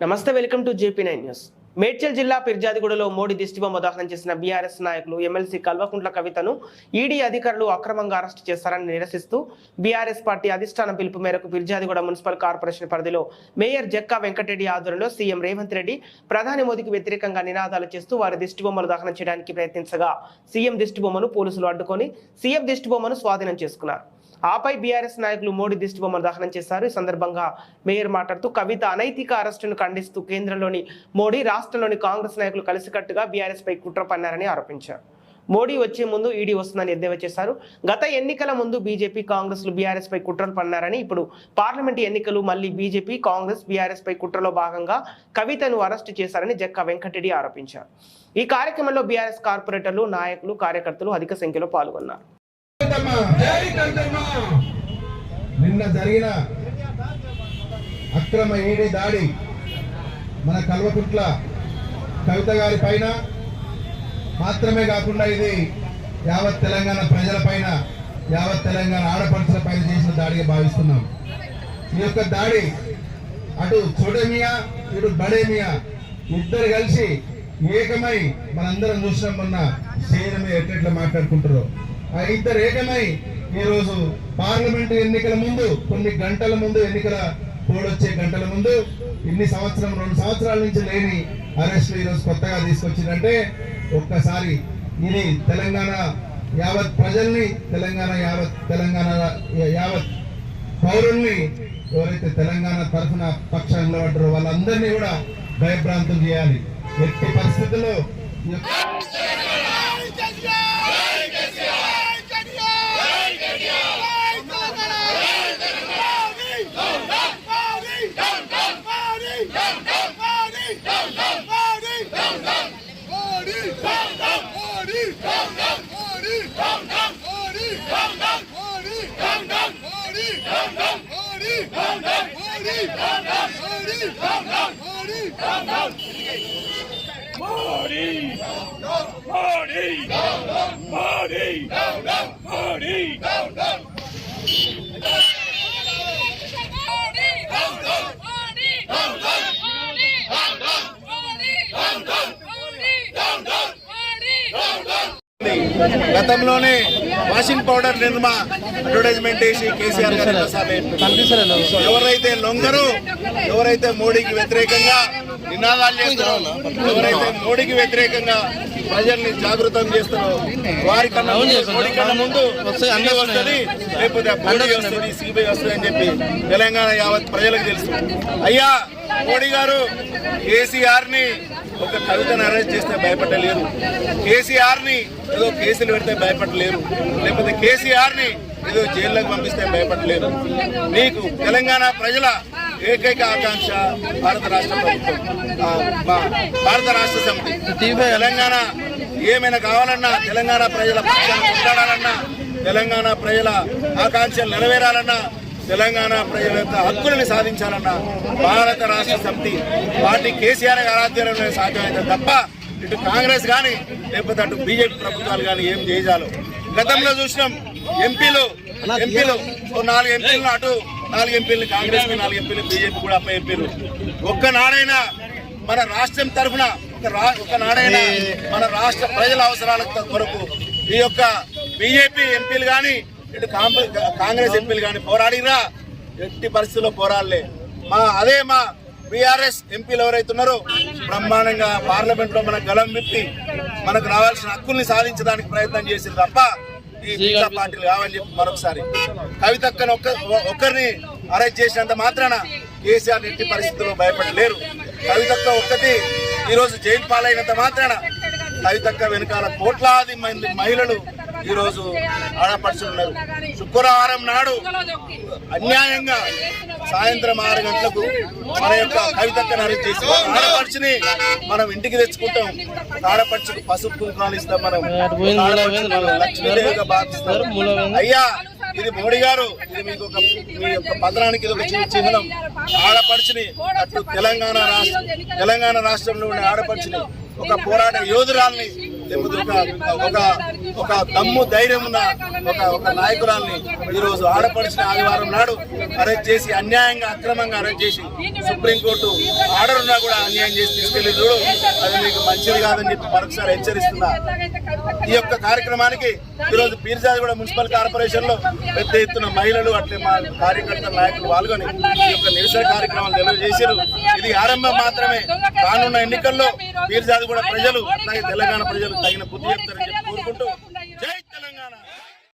నమస్తే welcome to JP nine news. Medchal జిల్లా పిర్జాదిగూడలో మోడీ దిష్టిబొమ్మ దహనం చేసిన బీఆర్ఎస్ నాయకులు ఎమ్మెల్సీ కల్వకుంట్ల కవితను ఈడీ అధికారులు అక్రమంగా అరెస్టు చేస్తారని నిరసిస్తూ బీఆర్ఎస్ పార్టీ అధిష్టానం పిలుపు మేరకు పిర్జాదిగూడ మున్సిపల్ కార్పొరేషన్ పరిధిలో మేయర్ జక్కా వెంకటరెడ్డి ఆధ్వర్యంలో సీఎం రేవంత్ రెడ్డి ప్రధాని మోదీకి వ్యతిరేకంగా నినాదాలు చేస్తూ వారి దిష్టిబొమ్మలు దహనం చేయడానికి ప్రయత్నించగా సీఎం దిష్టిబొమ్మను పోలీసులు అడ్డుకొని సీఎం దిష్టిబొమ్మను స్వాధీనం చేసుకున్నారు. ఆపై బీఆర్ఎస్ నాయకులు మోడీ దిష్టిబొమ్మను దహనం చేశారు. ఈ సందర్భంగా మేయర్ మాట్లాడుతూ కవిత అనైతిక అరెస్టును ఖండిస్తూ కేంద్రంలోని మోడీ రాష్ట్రంలోని కాంగ్రెస్ నాయకులు కలిసికట్టుగా బీఆర్ఎస్ పై కుట్ర పన్నారని ఆరోపించారు. మోడీ వచ్చే ముందు ఈడీ వస్తుందని ఎద్దేవా చేశారు. గత ఎన్నికల ముందు బీజేపీ కాంగ్రెస్లు బీఆర్ఎస్ పై కుట్రలు పన్నారని ఇప్పుడు పార్లమెంట్ ఎన్నికలు మళ్ళీ బీజేపీ కాంగ్రెస్ బీఆర్ఎస్ పై కుట్రలో భాగంగా కవితను అరెస్టు చేశారని జక్క వెంకటరెడ్డి ఆరోపించారు. ఈ కార్యక్రమంలో బీఆర్ఎస్ కార్పొరేటర్లు నాయకులు కార్యకర్తలు అధిక సంఖ్యలో పాల్గొన్నారు. కవితమ్మ. జై కవితమ్మ. నిన్న జరిగిన అక్రమ ఏడి దాడి మన కల్వకుంట్ల కవిత గారి పైన మాత్రమే కాకుండా ఇది యావత్ తెలంగాణ ప్రజల పైన యావత్ తెలంగాణ ఆడపడుచుల పైన చేసిన దాడిగా భావిస్తున్నాం ఈ యొక్క దాడి అటు చోటేమియా ఇటు బడేమియా ఇద్దరు కలిసి ఏకమై మనందరం చూసినాం మొన్న స్టేజ్ ఎట్లెట్లా మాట్లాడుకుంటారో ఆ ఇద్దరు ఏకమై పార్లమెంట్ ఎన్నికల ముందు కొన్ని గంటల ముందు ఎన్నికల కోడొచ్చే గంటల ముందు ఇన్ని సంవత్సరం రెండు సంవత్సరాల నుంచి లేని అరెస్టులు ఈరోజు కొత్తగా తీసుకొచ్చిందంటే ఒక్కసారి ఇది తెలంగాణ యావత్ ప్రజల్ని తెలంగాణ యావత్ తెలంగాణ యావత్ పౌరుల్ని ఎవరైతే తెలంగాణ తరఫున పక్షంలో నిలబడ్డారో వాళ్ళందరినీ కూడా భయభ్రాంతం చేయాలి. ఎట్టి పరిస్థితుల్లో Marty! Marty! Marty! Marty! గతంలోనే వాషింగ్ పౌడర్ నిర్మా అడ్వర్టైజ్మెంట్ వేసి కేసీఆర్ గారు. ఎవరైతే లొంగరు ఎవరైతే మోడీకి వ్యతిరేకంగా నినాదాలు చేస్తారో ఎవరైతే మోడీకి వ్యతిరేకంగా ప్రజల్ని జాగృతం చేస్తారో వారి కన్నా ముందు, మోడీ కన్నా ముందు అన్ని వస్తుంది లేకపోతే మోడీ వస్తుంది సిబిఐ వస్తుంది అని చెప్పి తెలంగాణ యావత్ ప్రజలకు తెలుసు. అయ్యా మోడీ గారు కేసీఆర్ని ఒక కవితను అరెస్ట్ చేస్తే భయపడలేరు. కేసీఆర్ని ఏదో కేసులు పెడితే భయపడలేరు. లేకపోతే కేసీఆర్ని ఏదో జైల్లోకి పంపిస్తే భయపడలేరు. నీకు తెలంగాణ ప్రజల ఏకైక ఆకాంక్ష భారత రాష్ట్ర ప్రభుత్వం. భారత రాష్ట్ర సమితి. తెలంగాణ ఏమైనా కావాలన్నా తెలంగాణ ప్రజల పక్షాన్ని తెలంగాణ ప్రజల ఆకాంక్షలు నెరవేరాలన్నా తెలంగాణ ప్రజల యొక్క హక్కులను సాధించాలన్న భారత రాష్ట్ర సమితి పార్టీ కేసీఆర్ గారి ఆధ్వర్యంలో సాధ్యమైతే తప్ప ఇటు కాంగ్రెస్ కానీ లేకపోతే అటు బీజేపీ ప్రభుత్వాలు కానీ ఏం చేయాలో గతంలో చూసినాం ఎంపీలు ఎంపీలు ఓ నాలుగు ఎంపీలను అటు నాలుగు ఎంపీలు కాంగ్రెస్ నాలుగు ఎంపీలు బీజేపీ కూడా అప్ప ఎంపీలు ఒక్కనాడైనా మన రాష్ట్రం తరఫున ఒక రా ఒక మన రాష్ట్ర ప్రజల అవసరాల కొరకు ఈ యొక్క బీజేపీ ఎంపీలు కానీ ఇటు కాంగ్రెస్ కాంగ్రెస్ ఎంపీలు కానీ పోరాడిరా. ఎట్టి పరిస్థితుల్లో పోరాడలే. మా అదే మా బీఆర్ఎస్ ఎంపీలు ఎవరైతే ఉన్నారో బ్రహ్మాండంగా పార్లమెంట్లో మన గలం విప్పి మనకు రావాల్సిన హక్కుల్ని సాధించడానికి ప్రయత్నం చేసింది తప్ప ఈ మిగతా పార్టీలు కావని చెప్పి మరొకసారి. కవితక్కను ఒక్క ఒక్కరిని అరెస్ట్ చేసినంత మాత్రాన కేసీఆర్ ఎట్టి పరిస్థితుల్లో భయపడలేరు. కవితక్క ఒక్కటి ఈరోజు జైలు పాలైనంత మాత్రాన కవితక్క వెనకాల కోట్లాది మంది మహిళలు ఈరోజు ఆడపడుచున్నారు శుక్రవారం నాడు అన్యాయంగా సాయంత్రం ఆరు గంటలకు మన యొక్క కవితక్కను అరెస్ట్ చేసి ఆడపడుచుని మనం ఇంటికి తెచ్చుకుంటాం. ఆడపడుచుకు పసుపు కుంకాలు ఇస్తాం మనం. లక్ష్మీదేవిగా భావిస్తాం అయ్యా ఇది మోడీ గారు ఇది మీకు ఒక మీ యొక్క పత్రానికి ఇది ఒక చిహ్నం. ఆడపడుచుని అటు తెలంగాణ రాష్ట్రం తెలంగాణ రాష్ట్రంలో ఉండే ఆడపడుచుని ఒక పోరాట యోధురాల్ని ఒక ఒక ఒక దమ్ము ధైర్యం ఉన్న ఒక ఒక నాయకురాల్ని ఈరోజు ఆడపడిచిన ఆదివారం నాడు అరెస్ట్ చేసి అన్యాయంగా అక్రమంగా అరెస్ట్ చేసి సుప్రీంకోర్టు ఆర్డర్ ఉన్నా కూడా అన్యాయం చేసి తీసుకెళ్ళి చూడు అది మీకు మంచిది కాదని చెప్పి మరొకసారి హెచ్చరిస్తున్నా ఈ యొక్క కార్యక్రమానికి ఈరోజు పీర్జాదిగూడ మున్సిపల్ కార్పొరేషన్లో పెద్ద ఎత్తున మహిళలు అట్లే మా కార్యకర్తల నాయకులు పాల్గొని ఈ యొక్క నిరసన కార్యక్రమాలు తెలియజేశారు ఇది ఆరంభం మాత్రమే. రానున్న ఎన్నికల్లో పీర్జాదిగూడ ప్రజలు అలాగే తెలంగాణ ప్రజలు తగిన బుద్ధి చెప్తారని చెప్పి కోరుకుంటూ జై తెలంగాణ